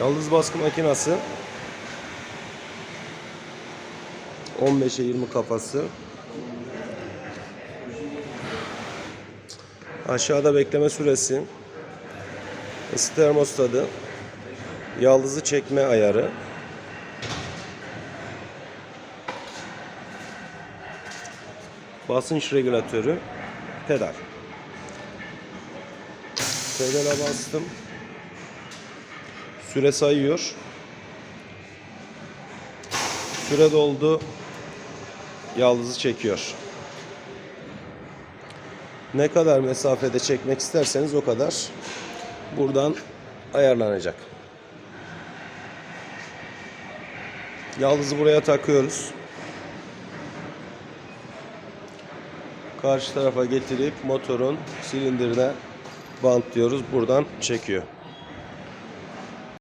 Yaldız baskı makinası 15'e 20 kafası. Aşağıda bekleme süresi. Isı termostatı. Yaldızı çekme ayarı. Basınç regülatörü. Pedal. Pedala bastım. Süre sayıyor. Süre doldu. Yaldızı çekiyor. Ne kadar mesafede çekmek isterseniz o kadar buradan ayarlanacak. Yaldızı buraya takıyoruz. Karşı tarafa getirip motorun silindirine bantlıyoruz. Buradan çekiyor.